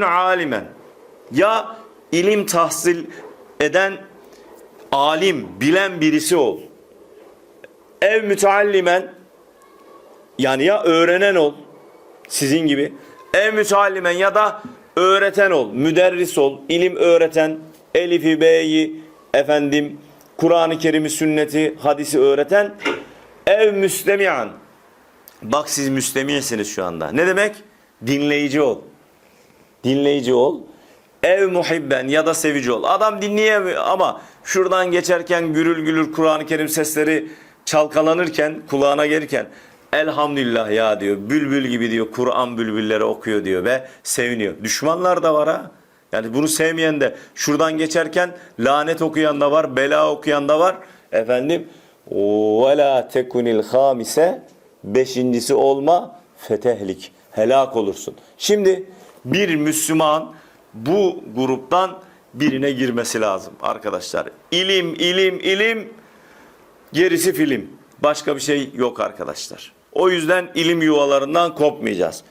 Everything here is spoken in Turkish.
alimen ya ilim tahsil eden alim, bilen birisi ol. Ev müteallimen yani ya öğrenen ol sizin gibi. Ev müteallimen ya da öğreten ol, müderris ol, ilim öğreten, elifi, b'yi, efendim, Kur'an-ı Kerim'i, sünneti, hadisi öğreten. Ev müstemiyan. Bak siz müstemiyesiniz şu anda. Ne demek? Dinleyici ol dinleyici ol. Ev muhibben ya da sevici ol. Adam dinleyemiyor ama şuradan geçerken gürül gürül Kur'an-ı Kerim sesleri çalkalanırken, kulağına gelirken elhamdülillah ya diyor. Bülbül gibi diyor. Kur'an bülbülleri okuyor diyor ve seviniyor. Düşmanlar da var ha. Yani bunu sevmeyen de şuradan geçerken lanet okuyan da var, bela okuyan da var. Efendim ve la tekunil hamise beşincisi olma fetehlik helak olursun. Şimdi bir Müslüman bu gruptan birine girmesi lazım arkadaşlar. İlim, ilim, ilim gerisi film. Başka bir şey yok arkadaşlar. O yüzden ilim yuvalarından kopmayacağız.